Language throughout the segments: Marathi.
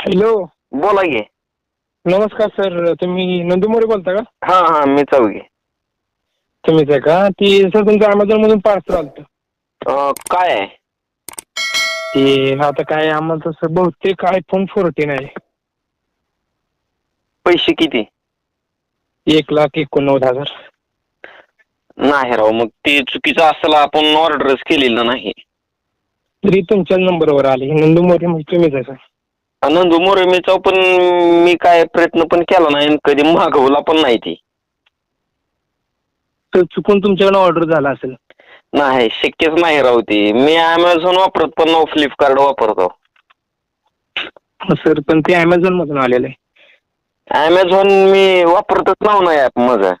हॅलो बोला की. नमस्कार सर तुम्ही नंदू मोरे बोलता का? हा हा मी चौघी. तुम्हीच आहे का? ती सर तुमचं अमेझॉन मधून पार्सल आलतं. अं, काय आहे? ते आता काय आम्हाला तसं बहुतेक आयफोन फोर्टीन आहे. पैसे किती? एक लाख एकोणनव्वद हजार. नाही राव मग ते चुकीचं असेल आपण ऑर्डरच केलेलं नाही. तरी तुमच्या नंबरवर आले. नंदू मोरे म्हणजे तुम्हीच आहे सर. नंदू मोरे मी चौ पण मी काय प्रयत्न पण केला नाही आणि कधी मागवला पण नाही ती. तर चुकून तुमच्याकडनं ऑर्डर झाला असेल. नाही शक्यच नाही राव ती. मी अमेझॉन वापरत पण नाही फ्लिपकार्ट वापरतो. सर पण ते अमेझॉन मधून आलेलं आहे. अमेझॉन मी वापरतच नाव नाही ऍप माझं.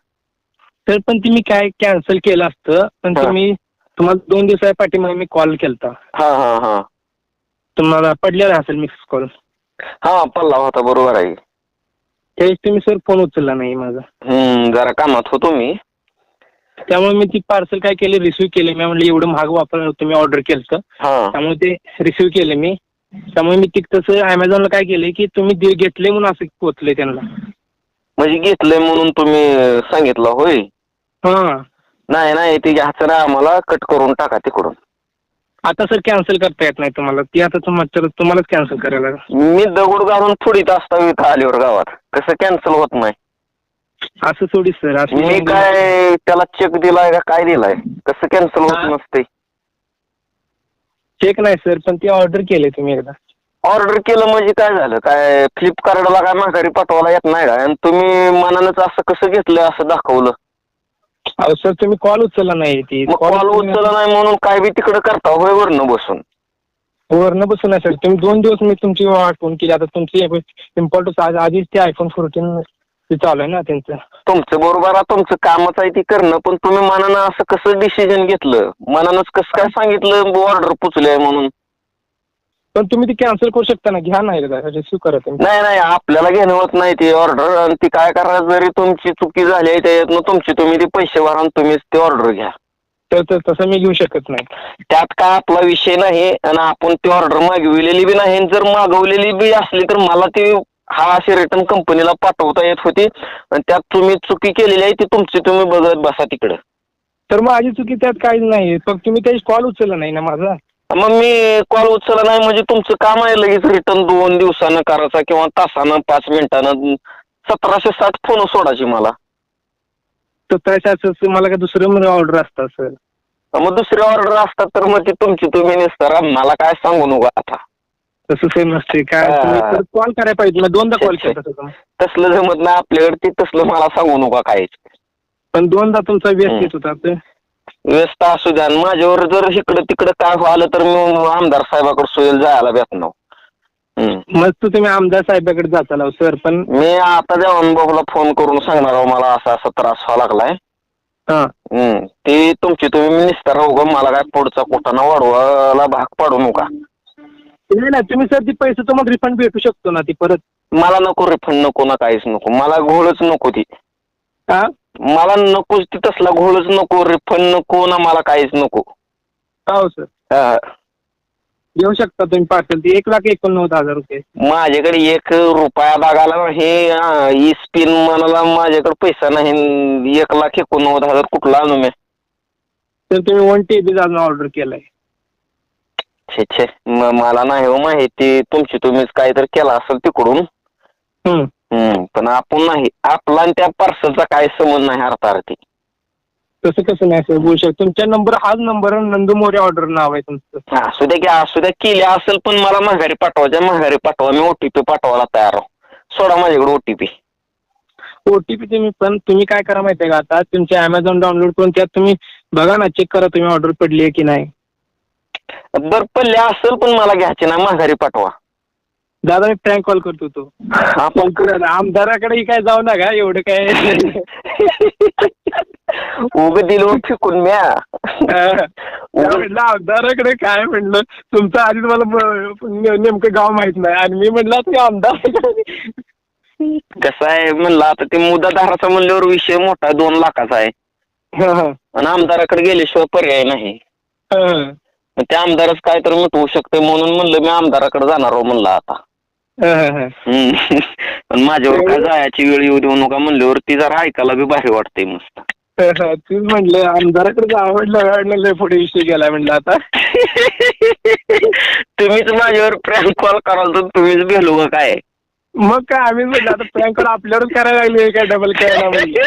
सर पण ते मी काय कॅन्सल केलं असतं पण हा. तुम्ही तुम्हाला दोन दिवसा पाठीमागे मी कॉल केलता. हा हा हा. तुम्हाला पडलेला असेल मिक्स कॉल हा पल्ला होता बरोबर आहे. त्यावेळेस तुम्ही सर फोन उचलला नाही माझा. हम्म जरा कामात होतो मी. त्यामुळे मी ती पार्सल काय केले रिसिव्ह केले. मी म्हणलं एवढं महाग वापर तुम्ही ऑर्डर केलं हा. त्यामुळे ते रिसिव्ह केले मी. त्यामुळे मी ती तसं अमेझॉनला काय केलं की तुम्ही दे- घेतले म्हणून असं पोचले त्यांना. म्हणजे घेतलंय म्हणून तुम्ही सांगितलं होय? हा. नाही नाही ती घ्यायचं नाही आम्हाला कट करून टाका तिकडून. आता सर कॅन्सल करता येत नाही तुम्हाला. ती आता तुम्हाला तुम्हालाच कॅन्सल करायला लागेल. मी दगड घालून थोडीत असता इथं आल्यावर गावात. कसं कॅन्सल होत नाही. असं थोडी सर असं मी काय त्याला चेक दिलाय का काय दिलाय? कसं कॅन्सल. होत नसते चेक नाही सर पण ती ऑर्डर केले तुम्ही एकदा. ऑर्डर केलं म्हणजे काय झालं? काय फ्लिपकार्टला काय माघारी पाठवायला येत नाही का? आणि तुम्ही मनानंच असं कसं घेतलंय असं दाखवलं? अहो सर तुम्ही कॉल उचलला नाही ती. मग कॉल उचलला नाही म्हणून काय बी तिकडे करता होय वरनं बसून? वरनं बसून आहे सर. तुम्ही दोन दिवस मी तुमची आठवण केली. आता तुमची इम्पॉर्टन्स आज आधीच ते आयफोन फोर्टीन चालू आहे ना त्यांचं. तुमचं बरोबर आहे तुमचं कामच आहे ते करणं पण तुम्ही मनानं असं कसं डिसिजन घेतलं? मनानंच कसं काय सांगितलं ऑर्डर पुचले म्हणून? पण तुम्ही ती कॅन्सल करू शकता ना घ्या ना एकदा रिसिव्ह करा तुम्ही नाही नाही आपल्याला घेणं होत नाही ती ऑर्डर आणि ती काय करा जरी तुमची चुकी झाली आहे त्याच्यातनं तुमची तुम्ही ते पैसे भरा आणि तुम्हीच ते ऑर्डर घ्या. तर तर तसं मी घेऊ शकत नाही. त्यात काय आपला विषय नाही आणि आपण ती ऑर्डर मागविलेली बी नाही आणि जर मागवलेली बी असली तर मला ती हा अशी रिटर्न कंपनीला पाठवता येत होती आणि त्यात तुम्ही चुकी केलेली आहे ती तुमची तुम्ही बघत बसा तिकडं. तर माझी चुकी त्यात काहीच नाही फक्त तुम्ही त्याची कॉल उचलला नाही ना माझा? मग मी कॉल उचलला नाही म्हणजे तुमचं काम आहे लगेच रिटर्न दोन दिवसानं करायचा किंवा तासानं पाच मिनिटानं सतराशे साठ फोन सोडायची मला. तर त्याच्याच मला काय दुसरं ऑर्डर असतात सर मग दुसरी ऑर्डर असतात तर मग ती तुमची तुम्ही नसता मला काय सांगू नका आता. तसं सेम नसते काय कॉल करायला पाहिजे दोनदा कॉल. केला तसं तसलं जमत नाही आपल्याकडे ते तसलं मला सांगू नका काहीच. पण दोनदा तुमचा. व्यस्त येत होता व्यस्त असू द्या. आणि माझ्यावर जर इकडं तिकडं काय आलं तर मी आमदार साहेबाकडे सोयील जायला भेटणार. हम्म. मस्त तुम्ही आमदार साहेबाकडे जाताला सर पण मी आता देवान बाबूला फोन करून सांगणार आहो मला असा असा त्रास व्हावा लागलाय. हा. हम्म. ते तुमची तुम्ही निस्तार राहू ग मला काय पुढचा कोटाना वाढवायला भाग पाडू नका. नाही नाही तुम्ही सर ती पैसे तुम्हाला रिफंड भेटू शकतो ना ती परत. मला नको रिफंड नको ना काहीच नको. मला घोळच नको ती. हा? मला नकोच ती तसला घोळच नको रिफंड नको ना मला काहीच नको. का हो सर हा. घेऊ शकता तुम्ही पार्सल ती. एक लाख एकोणनव्वद हजार रुपये. माझ्याकडे एक रुपया बघायला हे ई स्पिन म्हणाला माझ्याकडे पैसा नाही. एक लाख एकोणनव्वद हजार कुठला आणू मी? तर तुम्ही वन टी बी जाणं ऑर्डर केलाय. छे छे. म- मला नाही हो माहिती. तुमची तुम्हीच काहीतरी केला असेल तिकडून. हम्म. हम्म. पण आपण नाही. आपला आणि त्या पार्सलचा काय संबंध नाही अर्थार्थी तसं कसं नाही सर बोलू शकतो. तुमच्या नंबर हाच नंबर नंदू मोरे ऑर्डर नाव आहे तुमचं. हा, असू द्या की असू द्या केली असेल पण मला माघारी पाठवायच्या माघारी पाठवा मी ओटीपी पाठवायला तयार आहो. सोडा माझ्याकडे ओटीपी ओटीपी तुम्ही पण तुम्ही काय करा माहिती आहे का आता? तुमचे अमेझॉन डाउनलोड करून त्यात तुम्ही बघा ना चेक करा तुम्ही ऑर्डर पडली आहे की नाही. बर पल्ले असेल पण मला घ्यायचे ना माघारी पाठवा. दादा मी प्रँक कॉल करतो तो. आपण पण आमदाराकडे काय जाऊ नका एवढं काय? उग दिलो फेकून म्या. त्या म्हटलं आमदाराकडे काय म्हणलं? तुमचं आधीच मला नेमकं गाव माहीत नाही. आणि मी म्हटलं आता हे आमदार कसं आहे? म्हणलं आता ते मुद्दाधाराचा म्हणल्यावर विषय मोठा दोन लाखाचा आहे. आणि आमदाराकडे गेल्याशिवाय पर्याय नाही. हा. मग ते आमदारच काय तर मिटवू शकते म्हणून म्हणलं मी आमदाराकडे जाणार हो म्हणलं आता. पण माझ्यावर काय जायची वेळ येऊ देऊ नका म्हणल्यावर ती जरा ऐकायला बी भारी वाटते मस्त. तीच म्हटलं आमदाराकडे आवडलं लय पुढे विषय गेला म्हणलं आता तुम्हीच माझ्यावर प्रँक कॉल कराल तर तुम्हीच भेलो का काय मग काय आम्ही म्हटलं आता प्रँक आपल्यावरच करायला लागली काय डबल करायला म्हणजे